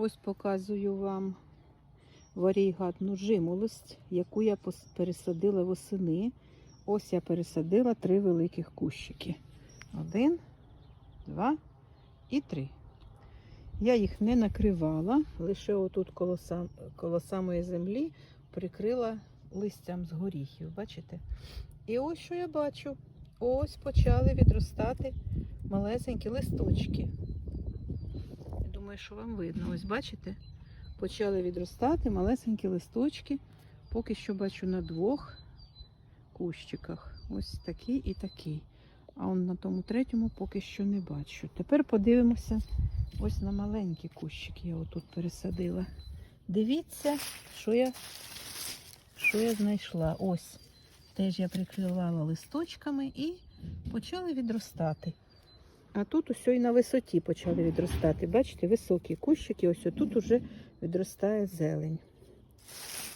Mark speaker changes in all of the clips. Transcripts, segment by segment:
Speaker 1: Ось показую вам варігатну жимолость, яку я пересадила восени. Ось я пересадила три великих кущики. Один, два і три. Я їх не накривала, лише отут коло, сам, коло самої землі прикрила листям з горіхів. Бачите? І ось що я бачу. Ось почали відростати малесенькі листочки. Думаю, що вам видно. Ось бачите? Почали відростати малесенькі листочки. Поки що бачу на двох кущиках. Ось такий і такий. А он на тому третьому поки що не бачу. Тепер подивимося ось на маленькі кущики. Я отут пересадила. Дивіться, що я, що я знайшла. Ось. Теж я прикривала листочками і почали відростати. А тут усе і на висоті почали відростати. Бачите, високі кущики, ось тут уже відростає зелень.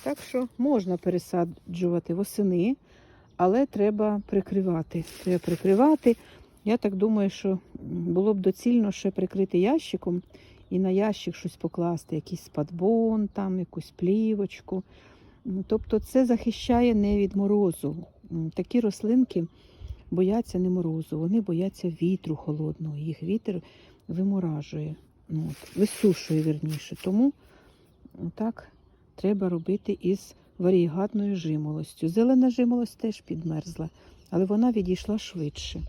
Speaker 1: Так що можна пересаджувати восени, але треба прикривати. Треба прикривати. Я так думаю, що було б доцільно ще прикрити ящиком і на ящик щось покласти, якийсь спадбон, там, якусь плівочку. Тобто це захищає не від морозу. Такі рослинки бояться не морозу, вони бояться вітру холодного. Їх вітер виморажує, ну, от, висушує вірніше. Тому так треба робити із варігатною жимолостю. Зелена жимолость теж підмерзла, але вона відійшла швидше.